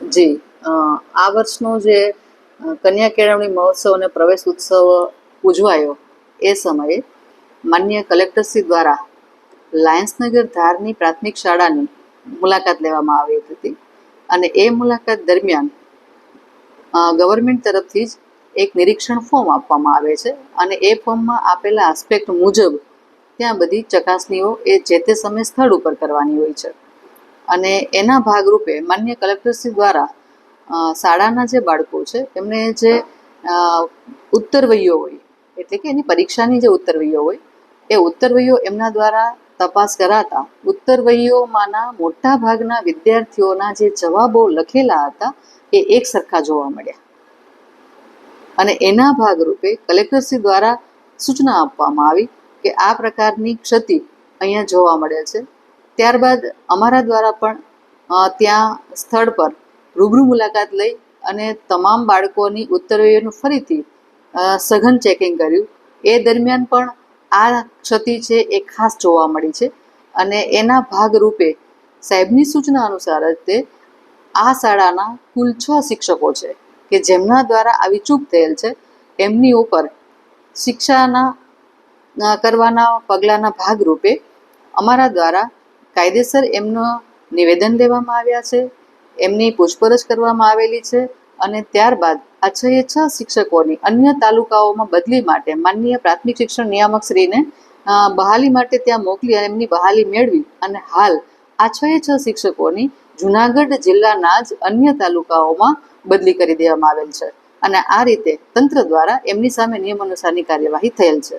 જી. આ વર્ષનો જે કન્યા કેળવણી મહોત્સવ અને પ્રવેશ ઉત્સવ ઉજવાયો એ સમયે માન્ય કલેક્ટરશ્રી દ્વારા લાયન્સનગર ધારની પ્રાથમિક શાળાની મુલાકાત લેવામાં આવી હતી અને એ મુલાકાત દરમિયાન ગવર્મેન્ટ તરફથી જ એક નિરીક્ષણ ફોર્મ આપવામાં આવે છે અને એ ફોર્મમાં આપેલા આસ્પેક્ટ મુજબ ત્યાં બધી ચકાસણીઓ એ જે તે સમય સ્થળ ઉપર કરવાની હોય છે. અને એના ભાગરૂપે માન્ય કલેક્ટરશ્રી દ્વારા શાળાના જે બાળકો છે, એમને જે ઉત્તરવૈયો હોય, એટલે કે એની પરીક્ષાની જે ઉત્તરવૈયો હોય, એ ઉત્તરવૈયો એમના દ્વારા તપાસ કરાતા ઉત્તરવૈયોમાંના મોટા ભાગના વિદ્યાર્થીઓના જે જવાબો લખેલા હતા, એ એક સરખા જોવા મળ્યા. અને એના ભાગરૂપે કલેક્ટરશ્રી દ્વારા સૂચના આપવામાં આવી કે આ પ્રકારની ક્ષતિ અહીંયા જોવા મળે છે. ત્યારબાદ અમારા દ્વારા પણ ત્યાં સ્થળ પર રૂબરૂ મુલાકાત લઈ અને તમામ બાળકોની ઉત્તરવયોનું ફરીથી સઘન ચેકિંગ કર્યું. એ દરમિયાન પણ આ ક્ષતિ છે એ ખાસ જોવા મળી છે અને એના ભાગરૂપે સાહેબની સૂચના અનુસાર જ તે આ શાળાના કુલ છ શિક્ષકો છે કે જેમના દ્વારા આવી ચૂક થયેલ છે. એમની ઉપર શિક્ષાના કરવાના પગલાંના ભાગરૂપે અમારા દ્વારા કાયદેસર એમનો નિવેદન લેવામાં આવ્યા છે, એમની પૂછપરછ કરવામાં આવેલી છે અને ત્યારબાદ આ છ શિક્ષકોની અન્ય તાલુકાઓમાં બદલી માટે માનનીય પ્રાથમિક શિક્ષણ નિયામક શ્રીને બહાલી માટે ત્યાં મોકલી અને એમની બહાલી મેળવી અને હાલ આ છ શિક્ષકોની જુનાગઢ જિલ્લાના જ અન્ય તાલુકાઓમાં બદલી કરી દેવામાં આવેલ છે. અને આ રીતે તંત્ર દ્વારા એમની સામે નિયમ અનુસારની કાર્યવાહી થયેલ છે.